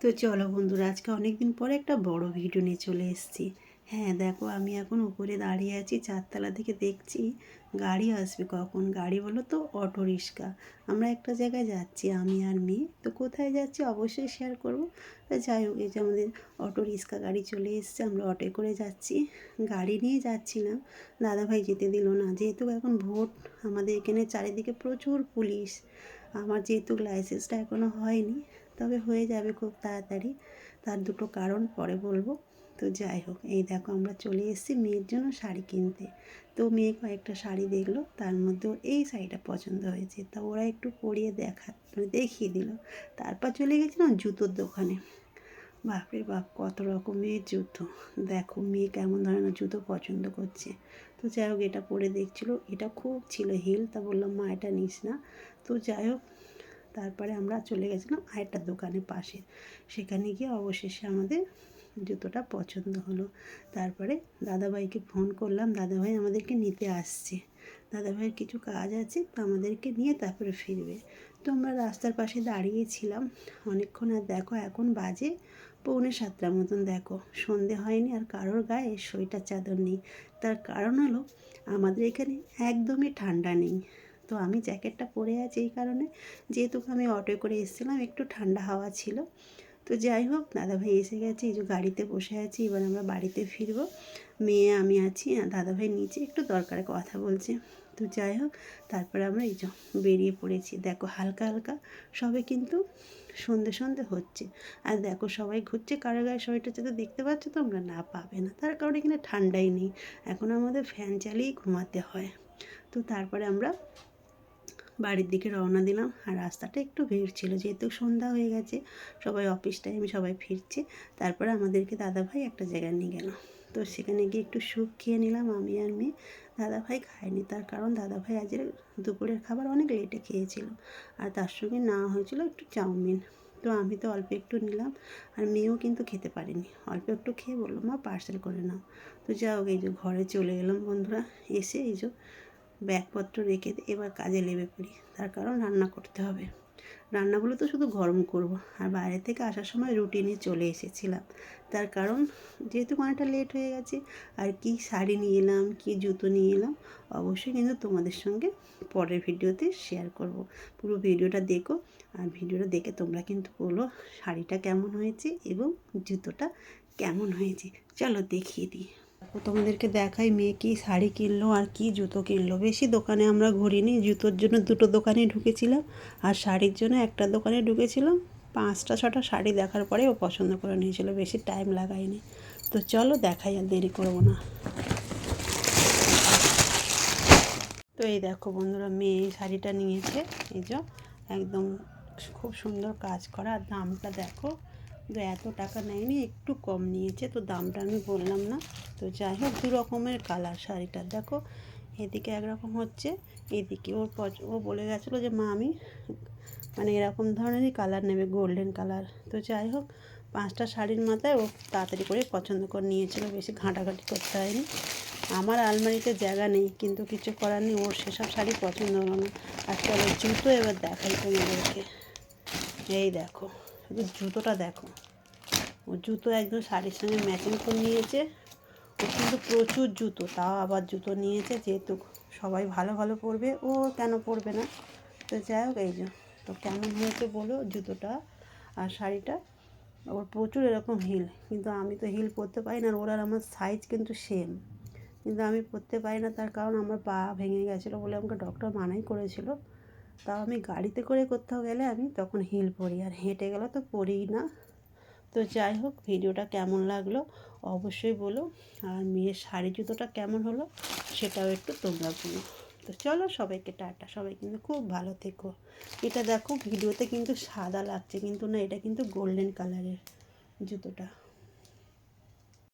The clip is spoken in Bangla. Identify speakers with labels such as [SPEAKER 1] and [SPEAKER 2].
[SPEAKER 1] তো চলো বন্ধুরা, আজকে অনেক দিন পরে একটা বড় ভিডিও নিয়ে চলে এসেছি। হ্যাঁ দেখো আমি এখন উপরে দাঁড়িয়ে আছি, চারতলা থেকে দেখছি গাড়ি আসবে কখন। গাড়ি বলো তো, অটো রিক্সা। আমরা একটা জায়গায় যাচ্ছি, আমি আর মেয়ে। তো কোথায় যাচ্ছি অবশ্যই শেয়ার করব। তা যাই হোক, এই যে আমাদের অটো রিক্সা গাড়ি চলে এসছে, আমরা অটোয় করে যাচ্ছি। গাড়ি নিয়ে যাচ্ছিলাম, দাদাভাই যেতে দিল না। যেহেতু এখন ভোট, আমাদের এখানে চারিদিকে প্রচুর পুলিশ। আমার যেহেতু লাইসেন্সটা এখনও হয়নি তবে হয়ে যাবে খুব তাড়াতাড়ি। তার দুটো কারণ পরে বলব। তো যাই হোক, এই দেখো আমরা চলে এসেছি মেয়ের জন্য শাড়ি কিনতে। তো মেয়ে কয়েকটা শাড়ি দেখল, তার মধ্যে এই শাড়িটা পছন্দ হয়েছে। তা ওরা একটু পরিয়ে দেখা মানে দেখিয়ে দিল। তারপর চলে গেছিলাম জুতোর দোকানে। বাপরে বাপ, কত রকমের জুতো। দেখো, মেয়ে কেমন ধরনের জুতো পছন্দ করছে। তো যাই হোক, এটা পরে দেখছিল। এটা খুব ছিল হিল, তা বললাম, মা, এটা নিস না। তো যাই হোক তারপরে আমরা চলে গেছিলাম আরেকটা দোকানের পাশে। সেখানে গিয়ে অবশেষে আমাদের জুতোটা পছন্দ হলো। তারপরে দাদাভাইকে ফোন করলাম, দাদাভাই আমাদেরকে নিতে আসছে। দাদাভাইয়ের কিছু কাজ আছে, তো আমাদেরকে নিয়ে তারপরে ফিরবে। তো আমরা রাস্তার পাশে দাঁড়িয়েছিলাম অনেকক্ষণ আর দেখো, এখন বাজে পৌনে সাতটার মতন, দেখো। সন্ধে হয়নি আর কারোর গায়ে সোয়েটার চাদর নেই। তার কারণ হলো, আমাদের এখানে একদমই ঠান্ডা নেই। তো আমি জ্যাকেটটা পরে আছি এই কারণে। যেহেতু আমি অটোয় করে এসেছিলাম, একটু ঠান্ডা হাওয়া ছিল। তো যাই হোক, দাদাভাই এসে গেছে, এই যে গাড়িতে বসে আছি, এবার আমরা বাড়িতে ফিরবো। মেয়ে, আমি আছি, আর দাদাভাই নিচে একটু দরকারে কথা বলছে। তো যাই হোক, তারপরে আমরা এই যে বেরিয়ে পড়েছি। দেখো হালকা হালকা, সবে কিন্তু সন্ধে সন্ধে হচ্ছে। আর দেখো সবাই ঘুরছে, কারও গায়ে সবাইটা যাতে দেখতে পাচ্ছ তোমরা? না, পাবে না। তার কারণ এখানে ঠান্ডাই নেই। এখন আমাদের ফ্যান চালিয়েই ঘুমাতে হয়। তো তারপরে আমরা বাড়ির দিকে রওনা দিলাম আর রাস্তাটা একটু ভিড় ছিল, যেহেতু সন্ধ্যা হয়ে গেছে, সবাই অফিস টাইম সবাই ফিরছে, তারপরে আমাদেরকে দাদাভাই একটা জায়গায় নিয়ে গেল। তো সেখানে গিয়ে একটু স্যুপ খেয়ে নিলাম, আমি আর মেয়ে। দাদাভাই খায়নি, তার কারণ দাদাভাই আজের দুপুরের খাবার অনেক লেটে খেয়েছিল আর তার সঙ্গে না হয়েছিল একটু চাউমিন। তো আমি তো অল্প একটু নিলাম আর মেয়েও কিন্তু খেতে পারিনি, অল্প একটু খেয়ে বলল, মা পার্সেল করে নাও। তো যাও এই যে ঘরে চলে এলাম বন্ধুরা, এসে এই যে ব্যাগপত্র রেখে এবার কাজে লেবে পড়ি। তার কারণ রান্না করতে হবে। রান্নাগুলো তো শুধু গরম করব। আর বাইরে থেকে আসার সময় রুটি নিয়ে চলে এসেছিলাম। তার কারণ যেহেতু অনেকটা লেট হয়ে গেছে, আর কি শাড়ি নিয়ে এলাম, কি জুতো নিয়ে এলাম, অবশ্যই কিন্তু তোমাদের সঙ্গে পরের ভিডিওতে শেয়ার করব। পুরো ভিডিওটা দেখো, আর ভিডিওটা দেখে তোমরা কিন্তু বলো শাড়িটা কেমন হয়েছে এবং জুতোটা কেমন হয়েছে। চলো দেখিয়ে দিই। তোমাদেরকে দেখাই মেয়ে কি শাড়ি কিনলো আর কি জুতো কিনলো। বেশি দোকানে আমরা ঘুরিনি, জুতোর জন্য দুটো দোকানে ঢুকেছিলাম আর শাড়ির জন্য একটা দোকানে ঢুকেছিলাম। পাঁচটা, ছটা শাড়ি দেখার পরে ও পছন্দ করে নিয়েছিল, বেশি টাইম লাগায়নি তো চলো দেখাই আর দেরি করব না। তো এই দেখো বন্ধুরা, মেয়ে এই শাড়িটা নিয়েছে, এই যে, একদম খুব সুন্দর কাজ করা। আর দামটা দেখো তো এত টাকা নেয়নি, একটু কম নিয়েছে, তো দামটা আমি বললাম না। তো যাই হোক, দু রকমের কালার শাড়িটা। দেখো, এদিকে একরকম হচ্ছে, এদিকে ওর ও বলে গেছিল যে, মা, আমি মানে এরকম ধরনেরই কালার নেবে, গোল্ডেন কালার। তো যাই হোক, পাঁচটা শাড়ির মাথায় ও তাড়াতাড়ি করে পছন্দ করে নিয়েছিল, বেশি ঘাঁটাঘাঁটি করতে হয়নি। আমার আলমারিতে জায়গা নেই, কিন্তু কিছু করার নেই, ওর সেসব শাড়ি পছন্দ হলো না। আর চলো, জুতো এবার দেখাই তোমাদেরকে। এই দেখো। জুতোটা দেখো। ও জুতো একদম শাড়ির সঙ্গে ম্যাচিং করে নিয়েছে। ও কিন্তু প্রচুর জুতো, তাও আবার জুতো নিয়েছে যেহেতু সবাই ভালো ভালো পরবে। ও কেন পরবে না? তো যাই হোক, এই যে, তো কেমন হয়েছে বলো জুতোটা আর শাড়িটা? ওর প্রচুর এরকম হিল কিন্তু আমি তো হিল পরতে পারি না ওর আর আমার সাইজ কিন্তু সেম কিন্তু আমি পরতে পারি না, তার কারণ আমার পা ভেঙে গেছিল বলে আমাকে ডক্টর মানাই করেছিল। তাও আমি গাড়িতে করে কোথাও গেলে আমি তখন হিল পরি, আর হেঁটে গেলে তো পরিই না। তো যাই হোক, ভিডিওটা কেমন লাগল অবশ্যই বলো, আর মেয়ের শাড়ি জুতোটা কেমন হলো সেটাও একটু তোমরা বলো। তো চলো সবাইকে টাটা, সবাই কিন্তু খুব ভালো থেকো। এটা দেখো, ভিডিওতে কিন্তু সাদা লাগছে কিন্তু না, এটা কিন্তু গোল্ডেন কালারের জুতোটা।